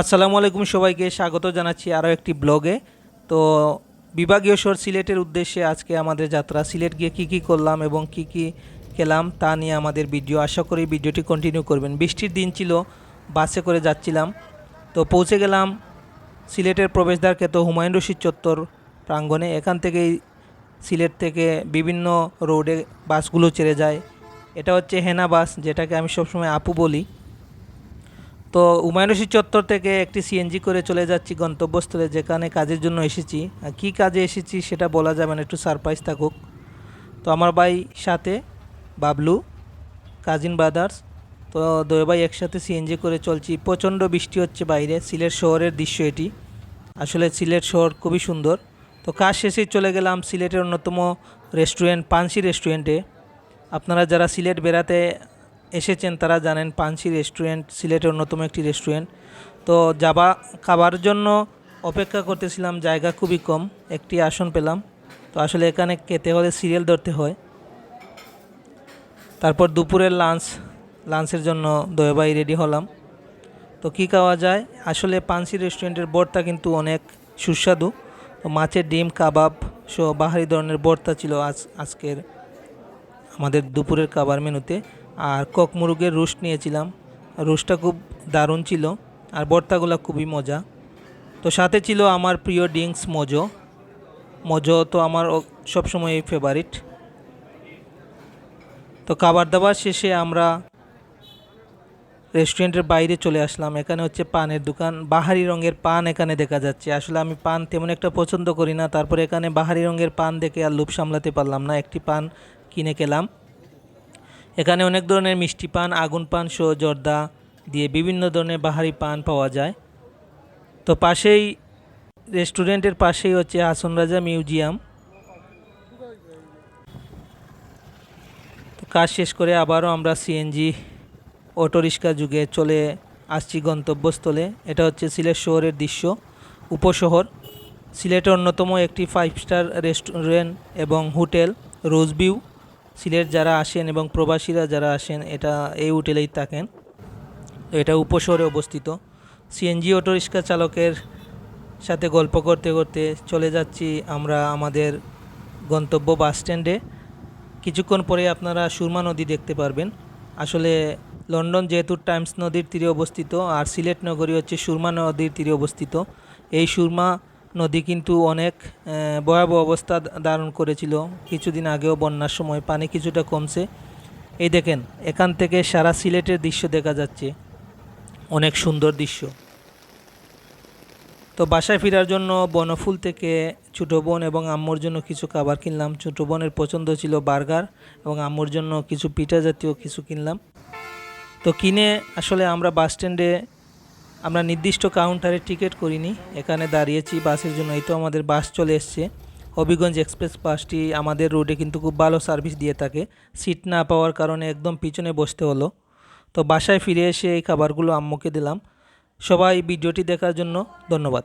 আসসালামু আলাইকুম সবাইকে, স্বাগত জানাচ্ছি আরও একটি ব্লগে। তো বিভাগীয় শহর সিলেটের উদ্দেশ্যে আজকে আমাদের যাত্রা, সিলেট গিয়ে কী কী করলাম এবং কী কী খেলাম তা নিয়ে আমাদের ভিডিও। আশা করি ভিডিওটি কন্টিনিউ করবেন। বৃষ্টির দিন ছিল, বাসে করে যাচ্ছিলাম। তো পৌঁছে গেলাম সিলেটের প্রবেশদ্বার খ্যাত হুমায়ুন রশিদ চত্বর প্রাঙ্গণে। এখান থেকেই সিলেট থেকে বিভিন্ন রোডে বাসগুলো ছেড়ে যায়। এটা হচ্ছে হেনা বাস, যেটাকে আমি সবসময় আপু বলি। তো রশিদ চত্বর থেকে একটি সিএনজি করে চলে যাচ্ছি গন্তব্যস্থলে, যেখানে কাজের জন্য এসেছি। আর কী কাজে এসেছি সেটা বলা যাবে না, একটু সারপ্রাইজ থাকুক। তো আমার ভাই সাথে, বাবলু কাজিন ব্রাদার্স তো দুই ভাই একসাথে সিএনজি করে চলছি। প্রচণ্ড বৃষ্টি হচ্ছে বাইরে, সিলেট শহরের দৃশ্য এটি। আসলে সিলেট শহর খুবই সুন্দর। তো কাজ শেষেই চলে গেলাম সিলেটের অন্যতম রেস্টুরেন্ট পানসি রেস্টুরেন্টে আপনারা যারা সিলেট বেড়াতে এসেছেন তারা জানেন পানসি রেস্টুরেন্ট, সিলেটের অন্যতম একটি রেস্টুরেন্ট। তো যাবা খাবার জন্য অপেক্ষা করতেছিলাম, জায়গা খুবই কম, একটি আসন পেলাম। তো আসলে এখানে খেতে হলে সিরিয়াল ধরতে হয়। তারপর দুপুরের লাঞ্চ, লাঞ্চের জন্য দয়াবাই রেডি হলাম। তো কী খাওয়া যায়? আসলে পানসি রেস্টুরেন্টের বর্তা কিন্তু অনেক সুস্বাদু। তো মাছের ডিম, কাবাব সহ বাহারি ধরনের বর্তা ছিল আজ, আজকের আমাদের দুপুরের খাবার মেনুতে। আর কক মুরগের রোস্ট নিয়েছিলাম। রোস্টটা খুব দারুণ ছিল আর ভর্তাগুলো খুবই মজা। তো সাথে ছিল আমার প্রিয় ড্রিঙ্কস মজো। মজো তো আমার সবসময় ফেভারিট তো খাবার দাবার শেষে আমরা রেস্টুরেন্টের বাইরে চলে আসলাম। এখানে হচ্ছে পানের দোকান। বাহারি রঙের পান এখানে দেখা যাচ্ছে। আসলে আমি পান তেমন একটা পছন্দ করি না। তারপরে এখানে বাহারি রঙের পান দেখে আর লোভ সামলাতে পারলাম না। একটি পান কিনে খেলাম। এখানে অনেক ধরনের মিষ্টি পান, আগুন পান সহ জর্দা দিয়ে বিভিন্ন ধরনের বাহারি পান পাওয়া যায়। তো পাশেই, রেস্টুরেন্টের পাশেই হচ্ছে হাসন রাজা মিউজিয়াম। তো কাজ শেষ করে আবারও আমরা সিএনজি অটোরিক্সা যুগে চলে আসছি গন্তব্যস্থলে। এটা হচ্ছে সিলেট শহরের দৃশ্য, উপশহর। সিলেটের অন্যতম একটি ফাইভ স্টার রেস্টুরেন্ট এবং হোটেল রোজভিউ সিলেট যারা আসেন এবং প্রবাসীরা যারা আসেন, এটা এই হোটেলেই থাকেন। এটা উপশহরে অবস্থিত। সিএনজি অটোরিক্সা চালকের সাথে গল্প করতে করতে চলে যাচ্ছি আমরা আমাদের গন্তব্য বাস স্ট্যান্ডে। কিছুক্ষণ পরে আপনারা সুরমা নদী দেখতে পারবেন। আসলে লন্ডন যেহেতু টাইমস নদীর তীরে অবস্থিত, আর সিলেট নগরী হচ্ছে সুরমা নদীর তীরে অবস্থিত। এই সুরমা নদী কিন্তু অনেক ভয়াবহ অবস্থা ধারণ করেছিল। কিছুদিন আগেও বন্যার সময় পানি কিছুটা কমছে। এই দেখেন, এখান থেকে সারা সিলেটের দৃশ্য দেখা যাচ্ছে। অনেক সুন্দর দৃশ্য। তো বাসায় ফেরার জন্য বনফুল থেকে ছোটো বোন এবং আম্মুর জন্য কিছু খাবার কিনলাম। ছোটো বোনের পছন্দ ছিল বার্গার এবং আম্মুর জন্য কিছু পিঠা জাতীয় কিছু কিনলাম। তো কিনে আসলে আমরা বাস স্ট্যান্ডে আমরা নির্দিষ্ট কাউন্টারে টিকিট করিনি। এখানে দাঁড়িয়েছি বাসের জন্য। এই তো আমাদের বাস চলে এসছে। হবিগঞ্জ এক্সপ্রেস বাসটি আমাদের রোডে কিন্তু খুব ভালো সার্ভিস দিয়ে থাকে। সিট না পাওয়ার কারণে একদম পিছনে বসতে হলো। তো বাসায় ফিরে এসে এই খাবারগুলো আম্মুকে দিলাম। সবাই ভিডিওটি দেখার জন্য ধন্যবাদ।